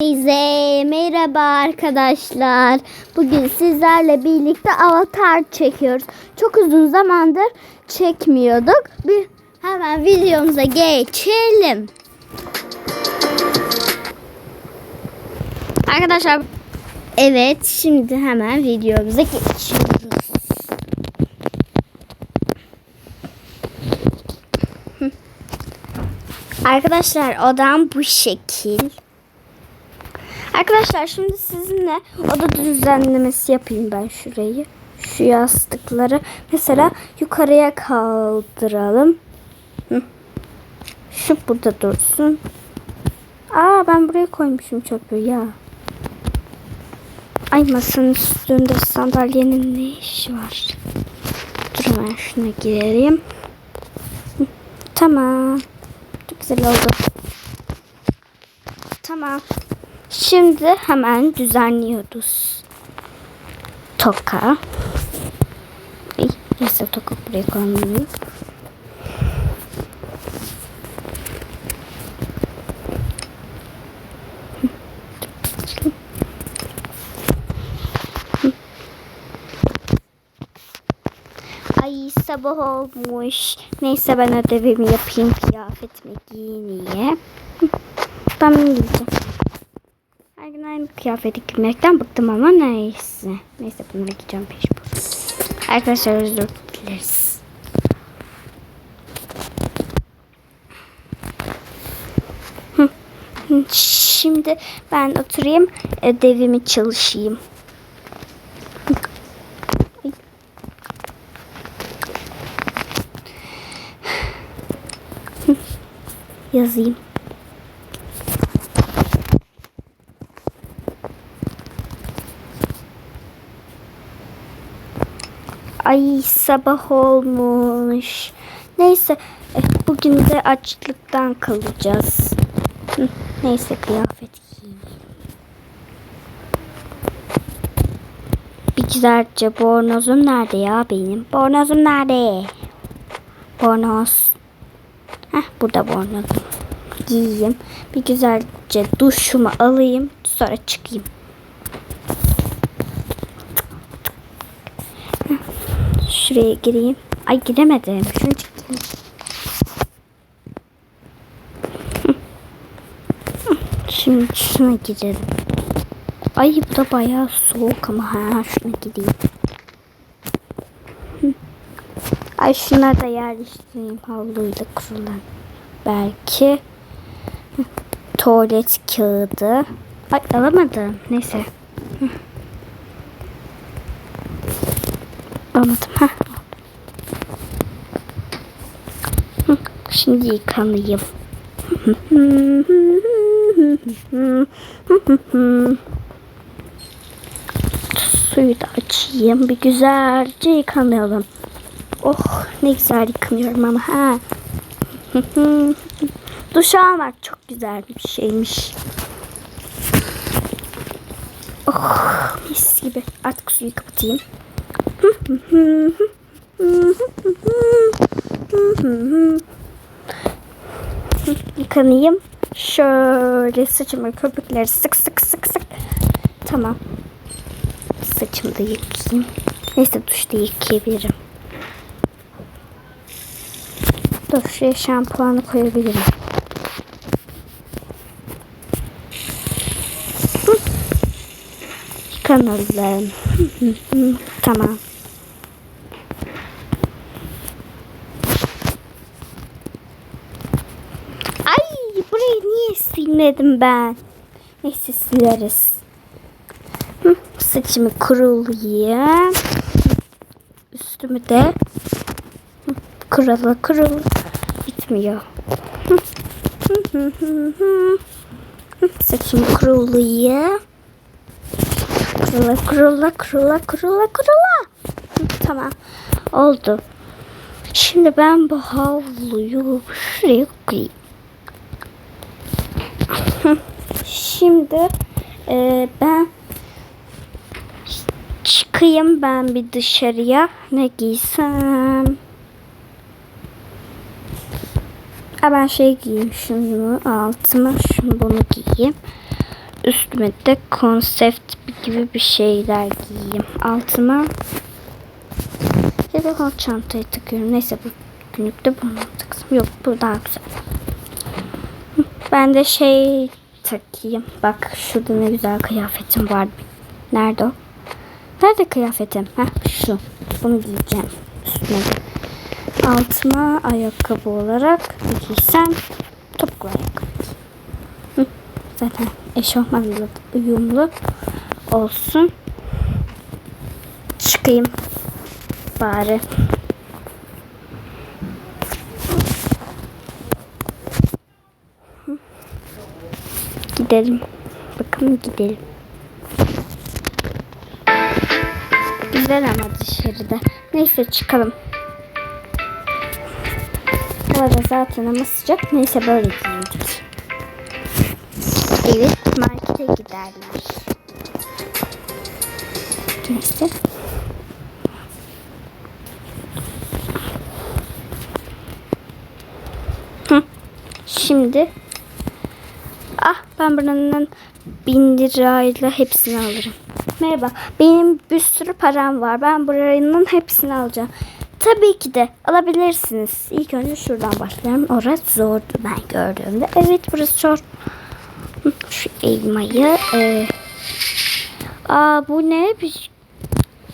Herkese merhaba arkadaşlar. Bugün sizlerle birlikte avatar çekiyoruz. Çok uzun zamandır çekmiyorduk. Bir hemen videomuza geçelim. Arkadaşlar evet şimdi hemen videomuza geçiyoruz. Arkadaşlar odam bu şekil. Arkadaşlar şimdi sizinle oda düzenlemesi yapayım ben şurayı. Şu yastıkları mesela yukarıya kaldıralım. Şu burada dursun. Aa ben buraya koymuşum çöpü ya. Ay masanın üstünde sandalyenin ne işi var? Dur ben şuna girelim. Hı, Tamam. Çok güzel oldu. Tamam. Şimdi hemen düzenliyoruz. Toka. Neyse toka buraya koymayayım. Ay sabah olmuş. Neyse ben ödevimi yapayım kıyafetimi giyineyim. Ben bunu giyeceğim. Her gün aynı kıyafeti giymekten bıktım ama neyse. Neyse bunu giyeceğim mecbur. Arkadaşlar özür dileriz. Şimdi ben oturayım ödevimi çalışayım. Ay. Hı. Yazayım. Ay sabah olmuş. Neyse eh, bugün de açlıktan kalacağız. Neyse kıyafet giyeyim. Bir güzelce bornozum nerede ya benim? Bornozum nerede? Bornoz. Heh burada bornozum. Giyeyim. Bir güzelce duşumu alayım. Sonra çıkayım. Şuraya gireyim. Ay giremedim. Şunu. Hı. Şimdi şuna girelim. Ay bu da bayağı soğuk ama ha şuna gideyim. Ay şunları da yerleştireyim havluyla kurulan. Belki tuvalet kağıdı. Ay alamadım. Neyse. Almadım. Heh. Şimdi yıkanayım. Suyu da açayım. Bir güzelce yıkanalım. Oh ne güzel yıkanıyorum ama ha. Duş almak çok güzel bir şeymiş. Oh mis gibi. Artık suyu kapatayım. Yıkanayım. Şöyle saçımı köpükleri sık sık sık sık. Tamam. Saçımı da yıkayayım. Neyse duşta yıkayabilirim. Dur şampuanı koyabilirim. Yıkanalım. tamam. Ay burayı niye silmedim ben? Neyse sileriz. Saçımı kurulayayım. Üstümü de hı, kurula kurula bitmiyor. Saçımı kurulayayım. Kurula kurula kurula kurula kurula. Tamam oldu. Şimdi ben bu havluyu şuraya koyayım. Şimdi e, ben çıkayım ben bir dışarıya. Ne giysem? Ha ben şey giyeyim şunu altıma şunu bunu giyeyim. üstüme de konsept gibi bir şeyler giyeyim. Altıma ya da hot çantayı takıyorum. Neyse bu günlük bunu taksam. Yok bu daha güzel. Ben de şey takayım. Bak şurada ne güzel kıyafetim var. Nerede o? Nerede kıyafetim? Heh şu. Bunu giyeceğim. Üstüne. Altıma ayakkabı olarak giysem topuklu ayakkabı. Zaten eşofmanla uyumlu olsun. Çıkayım bari. Gidelim. Bakın gidelim. Güzel ama dışarıda. Neyse çıkalım. Hava da zaten ama sıcak. Neyse böyle giyindik. Evet markete giderler. Neyse. Hı. Şimdi ben buranın bin lirayla hepsini alırım. Merhaba benim bir sürü param var. Ben buranın hepsini alacağım. Tabii ki de alabilirsiniz. İlk önce şuradan başlayalım. Orası zordu ben gördüğümde. Evet burası zor. Şu elmayı. E, aa bu ne? Bir,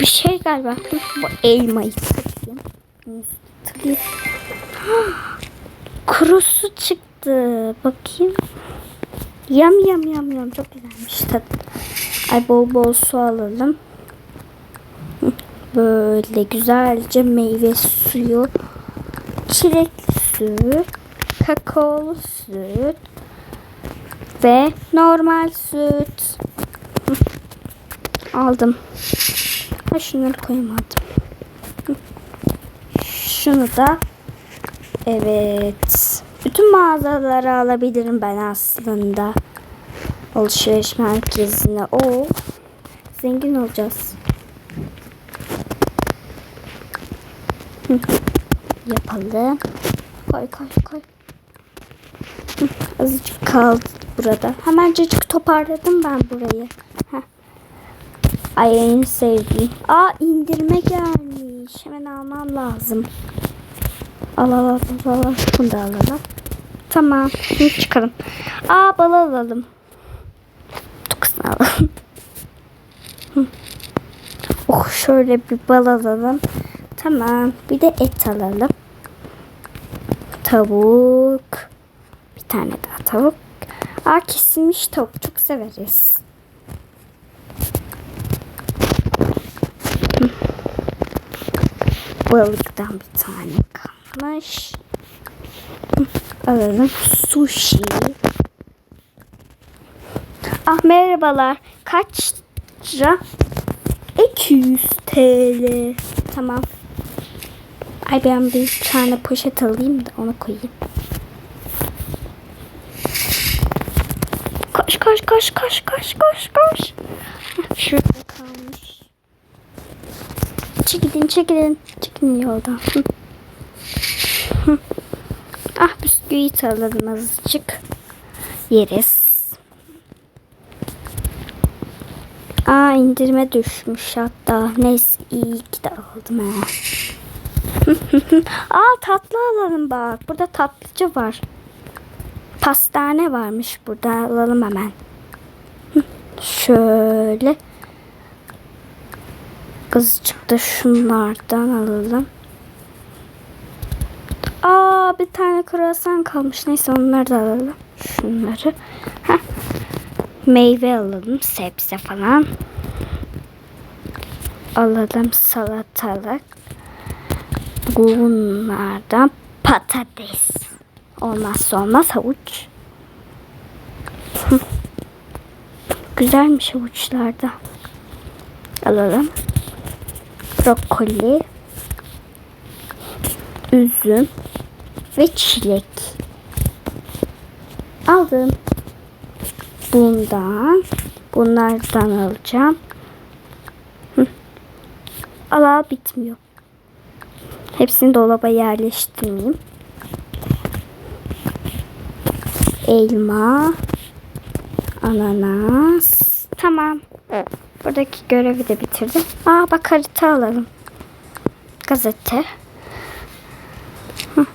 bir şey galiba. Bu elmayı takayım. Kurusu çıktı. Bakayım. Yam yam yam yam. Çok güzelmiş tadı. Ay bol bol su alalım. Böyle güzelce meyve suyu. Çilekli süt. Kakaolu süt. Ve normal süt. Aldım. Ha şunları koyamadım. Şunu da Evet. Bütün mağazaları alabilirim ben aslında. Alışveriş merkezine. O zengin olacağız. Yapalım. Koy koy koy. Azıcık kaldı burada. Hemencecik toparladım ben burayı. Heh. Ay en sevdiğim. Aa indirme gelmiş. Hemen almam lazım. Al al al al al. Bunu da alalım. Tamam. Şimdi çıkalım. Aa bal alalım. Dokusunu alalım. Oh şöyle bir bal alalım. Tamam. Bir de et alalım. Tavuk. Bir tane daha tavuk. Aa kesilmiş tavuk. Çok severiz. Balıktan bir tane kalmış. Hı, Alalım. Sushi. Ah merhabalar. Kaç lira? 200 TL. Tamam. Ay ben bir tane poşet alayım da onu koyayım. Koş koş koş koş koş koş koş. Heh, Şurada kalmış. Çekilin çekilin. Çekilin yoldan. Ah bisküvit alalım azıcık. Yeriz. Aa indirime düşmüş hatta. Neyse iyi ki de aldım ha. Aa tatlı alalım bak. Burada tatlıcı var. Pastane varmış burada. Alalım hemen. Şöyle. Azıcık da şunlardan alalım. Aa bir tane kruvasan kalmış. Neyse onları da alalım. Şunları. Heh. Meyve alalım. Sebze falan. Alalım salatalık. Bunlardan patates. Olmazsa olmaz havuç. Güzelmiş havuçlarda. Alalım. Brokoli. Üzüm. Ve çilek. Aldım. Bundan. Bunlardan alacağım. Hı. Al al bitmiyor. Hepsini dolaba yerleştirmeyeyim. Elma. Ananas. Tamam. Buradaki görevi de bitirdim. Aa bak harita alalım. Gazete. Hı.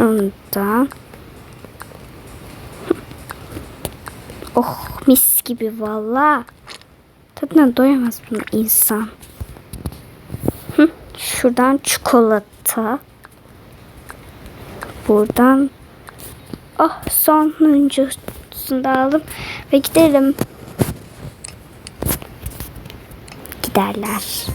Şundan. Hı. Oh mis gibi valla. Tadına doyamaz bunu insan. Şuradan çikolata. Buradan oh sonuncusunu da aldım ve gidelim. Giderler.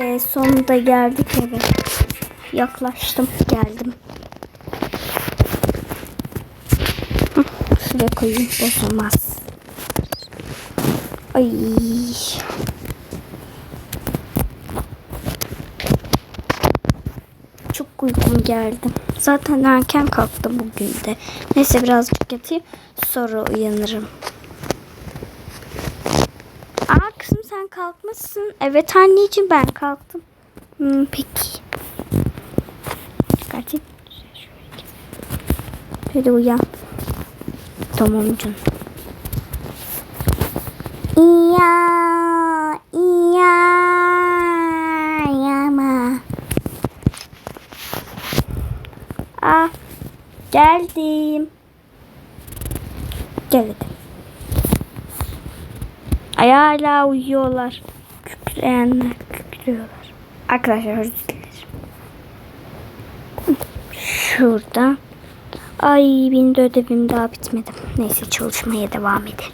Oh be sonunda geldik eve. Yaklaştım, geldim. Şuraya koyayım, bozulmaz. Ay. Çok uykum geldi. Zaten erken kalktım bugün de. Neyse birazcık yatayım. Sonra uyanırım. Aa kızım sen kalkmışsın. Evet anneciğim ben kalktım. Hmm, peki. Çıkartayım. Hadi uyan. Tamam canım. İya, iya, yama. Ah, geldim. Gel hadi. Ay hala uyuyorlar. Kükreyenler kükrüyorlar. Arkadaşlar özür dilerim. Şurada. Ay benim de ödevim daha bitmedi. Neyse çalışmaya devam edelim.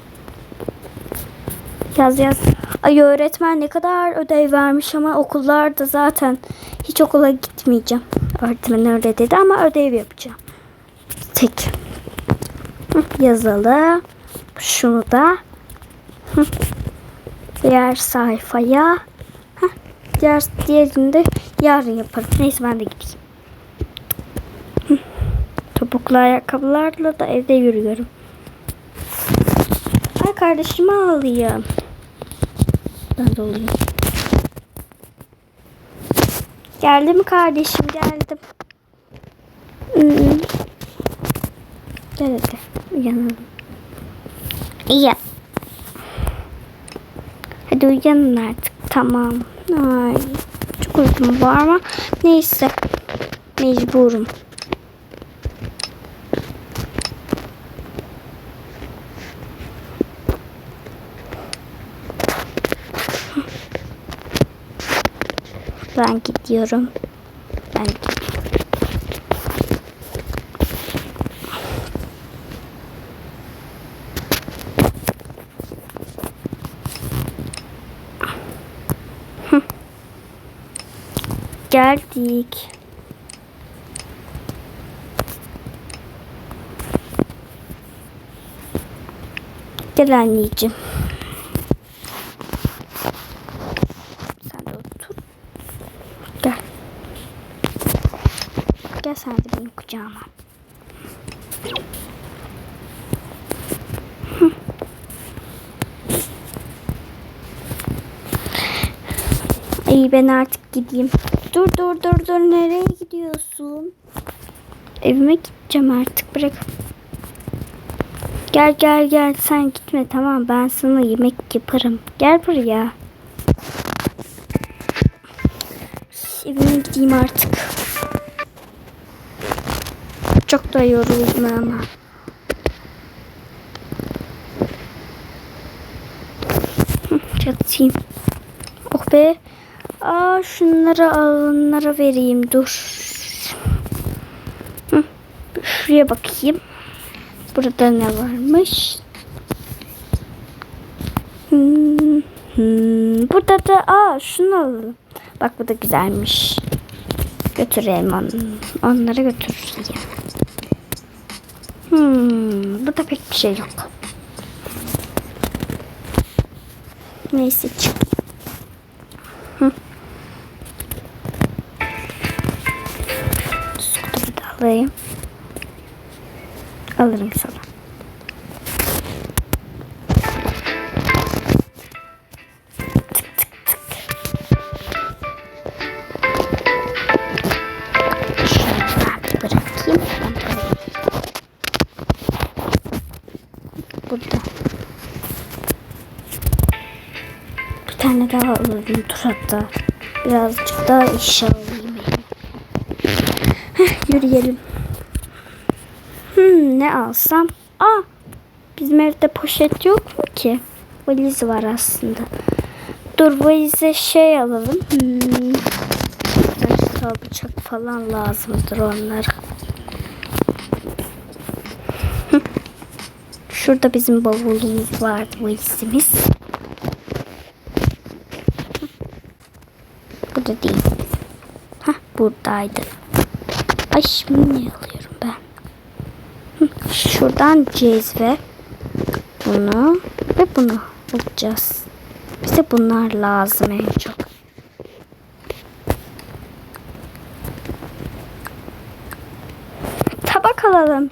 Yaz yaz. Ay öğretmen ne kadar ödev vermiş ama okullarda zaten hiç okula gitmeyeceğim. Öğretmen öyle dedi ama ödev yapacağım. Tek. Hı, Yazılı. Şunu da. Diğer sayfaya. Hı, Diğer diğerini de yarın yaparım. Neyse ben de gideyim. Topuklu ayakkabılarla da evde yürüyorum. Ay kardeşimi alayım. Ben de olayım. Geldi mi kardeşim? Geldim. Hmm. Gel hadi. Uyanalım. İyi. Uyanın artık. Tamam. Ay. Çok uykum var ama neyse. Mecburum. Ben gidiyorum. Ben gidiyorum. Hı. Geldik. Gel anneciğim. Sen de otur. Gel. Gel sen de benim kucağıma. İyi ben artık gideyim. Dur dur dur dur nereye gidiyorsun? Evime gideceğim artık bırak. Gel gel gel sen gitme tamam ben sana yemek yaparım. Gel buraya. Evime gideyim artık. Çok da yoruldum ama. Yatayım. Oh be. Aa şunları alınlara vereyim dur. Hı, Şuraya bakayım. Burada ne varmış? Hmm, Burada da aa şunu alalım. Bak bu da güzelmiş. Götürelim onu. Onları götürürüz. Hmm, burada pek bir şey yok. Neyse çık. Hı. toplayayım. Alırım sana. Bırakayım. Burada. Bir tane daha alırım tur. Birazcık daha inşallah yürüyelim. Hmm, ne alsam? Aa, bizim evde poşet yok mu ki? Valiz var aslında. Dur valize şey alalım. Hmm. Bıçak falan lazımdır onlara. Şurada bizim bavulumuz vardı valizimiz. Bu da değil. Hah buradaydı. Ay şimdi ne alıyorum ben? Şuradan cezve. Bunu ve bunu alacağız. Bize bunlar lazım en çok. Tabak alalım.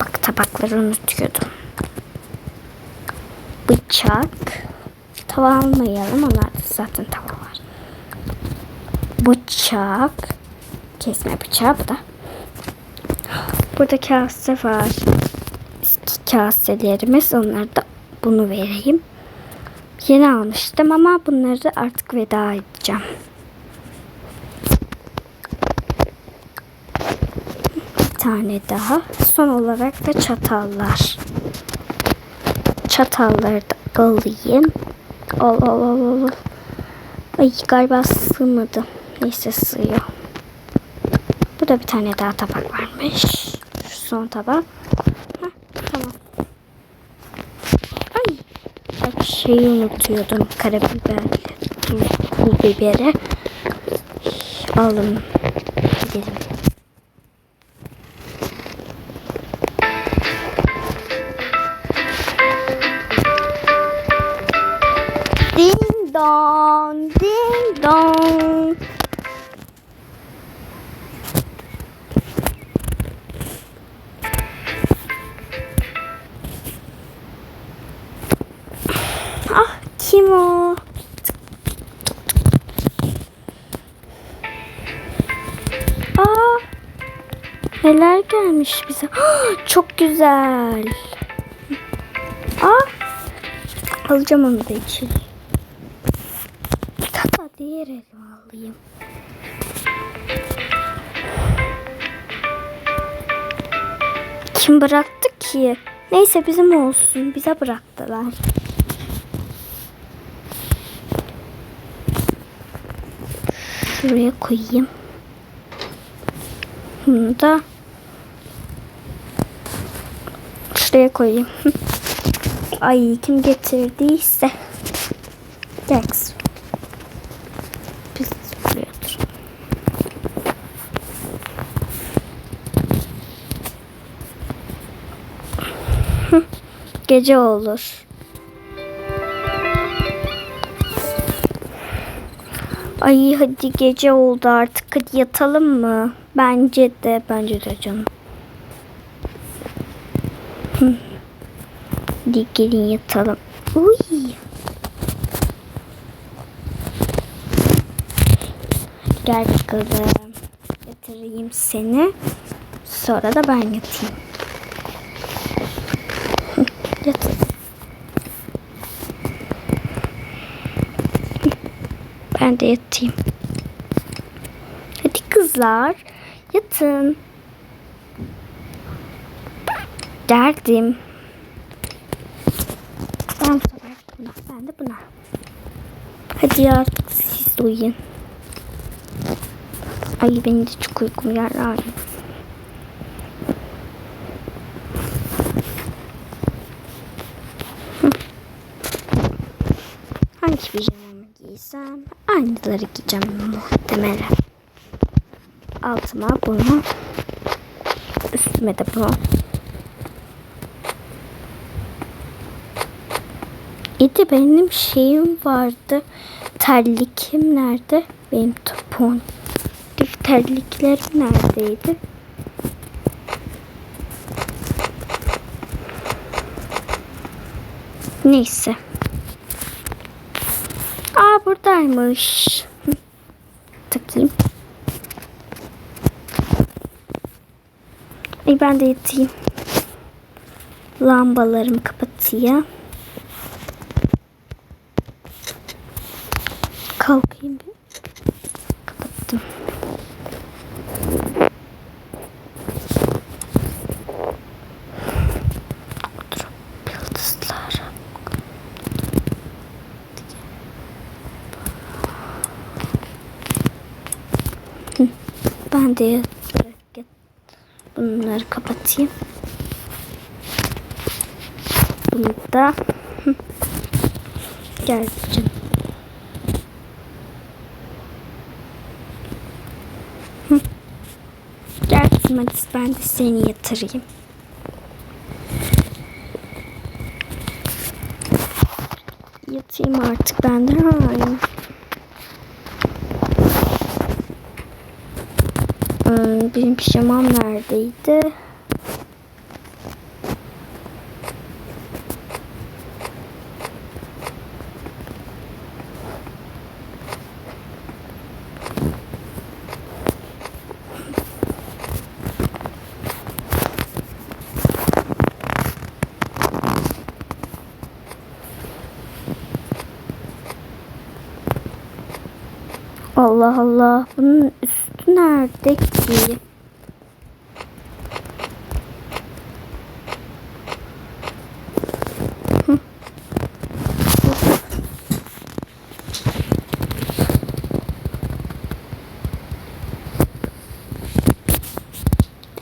Bak tabakları unutuyordum. Bıçak. Tava almayalım. Onlarda zaten tava var. Bıçak. Kesme bıçağı bu da. Burada kase var. Eski kaselerimiz. Onları da bunu vereyim. Yeni almıştım ama bunları artık veda edeceğim. Bir tane daha. Son olarak da çatallar. Çatalları da alayım. Al al al al. Ay galiba sığmadı. Neyse sığıyor. Bu da bir tane daha tabak varmış. Şu son tabak. Heh, tamam. Ay. Bak şeyi unutuyordum. Karabiber. Pul biberi. Alın. Gidelim. Neler gelmiş bize? Ah, Çok güzel. Aa, alacağım onu da içeri. Hatta diğer elime alayım. Kim bıraktı ki? Neyse bizim olsun. Bize bıraktılar. Şuraya koyayım. Bunu da şuraya koyayım. Ay kim getirdiyse. Dur. Hı, Gece olur. Ay hadi gece oldu artık. Hadi yatalım mı? Bence de. Bence de canım. Hadi gelin yatalım. Uy. Gel bakalım. Yatırayım seni. Sonra da ben yatayım. Yat. Ben de yatayım. Hadi kızlar. Yatın. Derdim. Ben bu sefer buna. Ben de buna. Hadi artık siz de uyuyun. Ay benim de çok uykum geldi. Hangi pijamamı giysem aynıları giyeceğim muhtemelen. Altıma bunu. Üstüme de bunu. İdi benim şeyim vardı. Terlikim nerede? Benim topon. Terliklerim neredeydi? Neyse. Aa buradaymış. Takayım. Ay ben de yatayım. Lambalarımı kapatayım. Kalkayım bir. Kapattım. Ben de bunları kapatayım. Bunu da hı, gel canım. Hı. Kızım hadi ben de seni yatırayım. Yatayım artık ben de. Hayır. Hmm, benim pijamam neredeydi? Allah Allah. Bunun üstü nerede ki?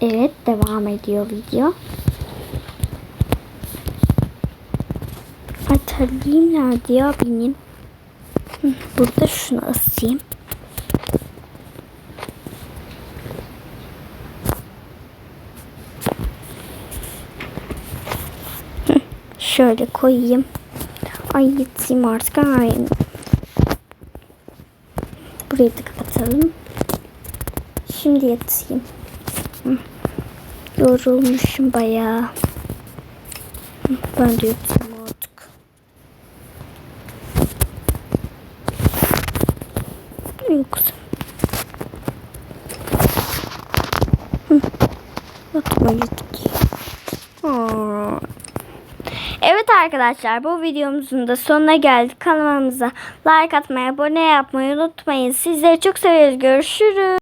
Evet devam ediyor video. Ay terliğim nerede benim? Burada şunu asayım. Hı, Şöyle koyayım. Ay yatayım artık. Ay. Burayı da kapatalım. Şimdi yatayım. Yorulmuşum bayağı. Ben de yatayım artık. Yoksa. Hı. Yatma gittik. Aa. Evet arkadaşlar bu videomuzun da sonuna geldik. Kanalımıza like atmayı, abone yapmayı unutmayın. Sizleri çok seviyoruz. Görüşürüz.